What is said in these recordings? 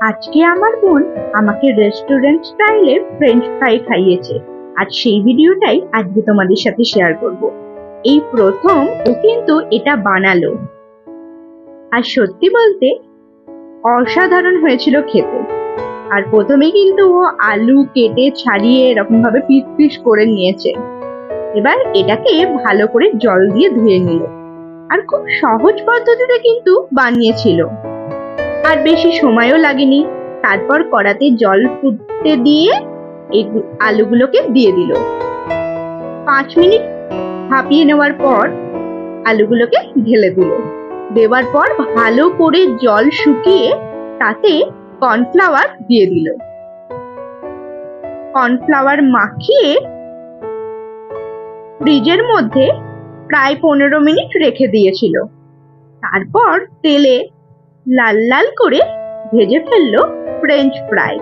আজকে আমার বোন আমাকে রেস্টুরেন্ট স্টাইলের ফ্রেঞ্চ ফ্রাই খাইয়েছে। আর সেই ভিডিওটাই আজকে তোমাদের সাথে শেয়ার করব। এই প্রথম ও কিন্তু এটা বানালো। আর সত্যি বলতে, অসাধারণ হয়েছিল খেতে। আর প্রথমে কিন্তু ও আলু কেটে ছাড়িয়ে এরকম ভাবে পিস পিস করে নিয়েছে। এবার এটাকে ভালো করে জল দিয়ে ধুয়ে নিল। আর খুব সহজ পদ্ধতিতে কিন্তু বানিয়েছিল। আর বেশি সময়ও লাগেনি। তারপর কড়াতে জল ফুটতে দিয়ে আলুগুলোকে দিয়ে দিল। পাঁচ মিনিট ভাপিয়ে নেওয়ার পর আলুগুলোকে ঢেলে দিল। দেওয়ার পর ভালো করে জল শুকিয়ে তাতে কর্নফ্লাওয়ার দিয়ে দিল। কর্নফ্লাওয়ার মাখিয়ে ফ্রিজের মধ্যে প্রায় পনেরো মিনিট রেখে দিয়েছিল। তারপর তেলে লাল লাল করে ভেজে ফেলল ফ্রেঞ্চ ফ্রাই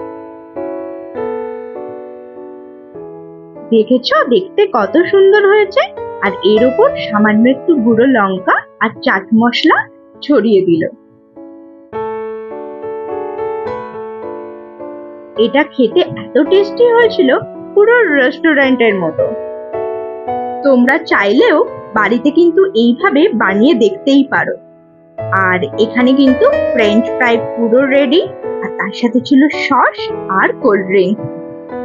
দেখেছ দেখতে কত সুন্দর হয়েছে? আর এর উপর সামান্য একটু গুঁড়ো লঙ্কা আর চাট মশলা ছড়িয়ে দিল। এটা খেতে এত টেস্টি হয়েছিল পুরো রেস্টুরেন্টের মতো। তোমরা চাইলেও বাড়িতে কিন্তু এইভাবে বানিয়ে দেখতেই পারো। আর এখানে কিন্তু ফ্রেঞ্চ ফ্রাই পুরো রেডি আর তার সাথে ছিল সস আর কোল্ড ড্রিঙ্ক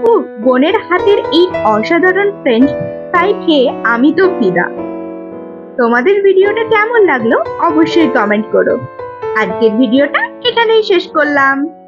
ও, বোনের হাতের এই অসাধারণ ফ্রেঞ্চ ফ্রাই খেয়ে আমি তো ফিদা। তোমাদের ভিডিওটা কেমন লাগল অবশ্যই কমেন্ট করো। আজকের ভিডিওটা এখানেই শেষ করলাম।